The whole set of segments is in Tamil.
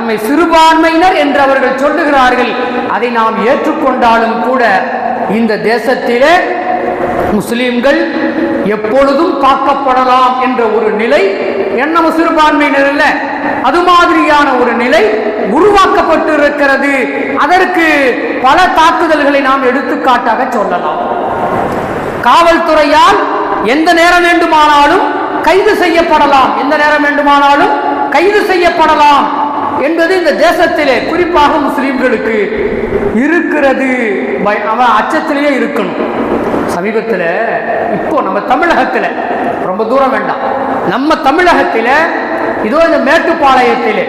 நம்மை சிறுபான்மையினர் என்று அவர்கள் சொல்லுகிறார்கள். அதை நாம் ஏற்றுக்கொண்டாலும் கூட இந்த தேசத்திலே முஸ்லீம்கள் எப்பொழுதும் காக்கப்படலாம் என்ற ஒரு நிலை என்ன சிறுபான்மையினர் இல்ல அது மாதிரியான ஒரு நிலை உருவாக்கப்பட்டு இருக்கிறது அதற்கு பல தாக்குதல்களை நாம் எடுத்துக்காட்டாக சொல்லலாம். காவல்துறையால் எந்த நேரம் வேண்டுமானாலும் கைது செய்யப்படலாம். எந்த நேரம் வேண்டுமானாலும் கைது செய்யப்படலாம். என்பது இந்த தேசத்திலே குறிப்பாக முஸ்லீம்களுக்கு இருக்கிறது. அவன் அச்சத்திலேயே இருக்கணும். சமீபத்தில் இப்போ நம்ம தமிழகத்தில் ரொம்ப தூரம் வேண்டாம். நம்ம தமிழகத்தில் இதோ இந்த மேட்டுப்பாளையத்திலே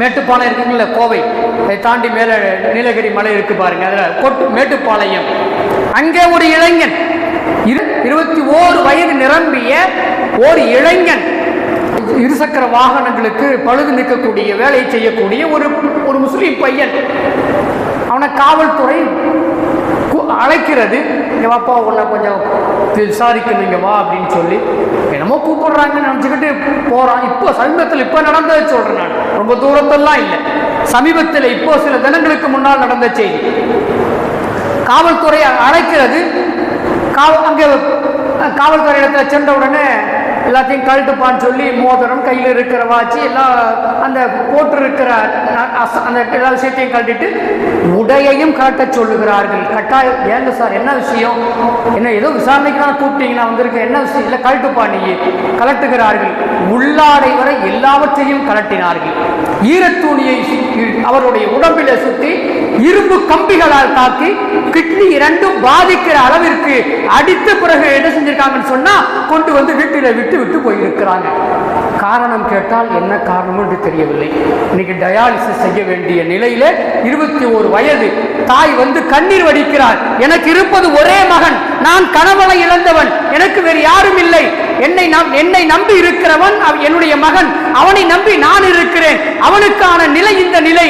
மேட்டுப்பாளையம் இருக்குங்கள கோவை. அதை தாண்டி மேலே நீலகிரி மலை இருக்கு பாருங்க அதில் கொட்டு மேட்டுப்பாளையம். அங்கே ஒரு இளைஞன் இரு இருபத்தி ஓரு வயது நிரம்பிய ஒரு இளைஞன் இருசக்கர வாகனங்களுக்கு பழுது நிற்கக்கூடிய வேலையை செய்யக்கூடிய ஒரு ஒரு முஸ்லீம் பையன். அவனை காவல்துறை அழைக்கிறது. எங்கள் வாப்பா உன்னை கொஞ்சம் விசாரிக்கணும் வா அப்படின்னு சொல்லி என்னமோ கூப்பிடுறாங்கன்னு நினச்சிக்கிட்டு போகிறான் இப்போ சமீபத்தில் இப்போ நடந்ததை சொல்கிறேன் நான். ரொம்ப தூரத்தெல்லாம் இல்லை. சமீபத்தில் இப்போ சில தினங்களுக்கு முன்னால் நடந்த செய்தி. காவல்துறை அழைக்கிறது. காவல் அங்கே காவல்துறை இடத்துல சென்ற உடனே எல்லாத்தையும் கழட்டுப்பான்னு சொல்லி மோதிரம் கையில் இருக்கிற வாட்சி எல்லாம் அந்த போட்டிருக்கிற அந்த எல்லா விஷயத்தையும் கழட்டிட்டு உடையையும் காட்ட சொல்லுகிறார்கள். கட்டாயம் ஏங்க சார் என்ன விஷயம்? என்ன ஏதோ விசாரணைக்கான தான் கூப்பிட்டீங்க நான் வந்திருக்கேன் என்ன விஷயம்? இல்லை கழட்டுப்பா நீ. கலட்டுகிறார்கள் உள்ளாடை வரை எல்லாவற்றையும் கலட்டினார்கள் ஈரத்தூணியை அவருடைய உடம்பில சுத்தி இரும்பு கம்பிகளால் தாக்கி கிட்னி இரண்டும் பாதிக்கிற அளவிற்கு அடித்த பிறகு என்ன செஞ்சிருக்காங்கன்னு சொன்னா கொண்டு வந்து விட்டு விட்டு போயிருக்கிறாங்க. காரணம் கேட்டால் என்ன காரணம் என்று தெரியவில்லை. இன்னைக்கு டயாலிசிஸ் செய்ய வேண்டிய நிலையில இருபத்தி ஒரு வயது தாய் வந்து கண்ணீர் வடிக்கிறார் எனக்கு இருப்பது ஒரே மகன். நான் கணவனை இழந்தவன். எனக்கு வேறு யாரும் இல்லை. என்னை நம் என்னை நம்பி இருக்கிறவன் என்னுடைய மகன். அவனை நம்பி நான் இருக்கிறேன். அவனுக்கான நிலை இந்த நிலை.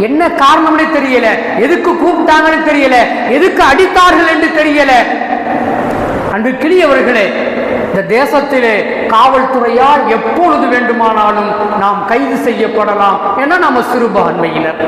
என்ன காரணம்னு தெரியல. எதுக்கு கூப்பிட்டாங்கன்னு தெரியல. எதுக்கு அடித்தார்கள் என்று தெரியல. அன்று கிளியவர்களே இந்த தேசத்திலே காவல்துறையால் எப்பொழுது வேண்டுமானாலும் நாம் கைது செய்யப்படலாம் என நம்ம சிறுபான்மையினர்.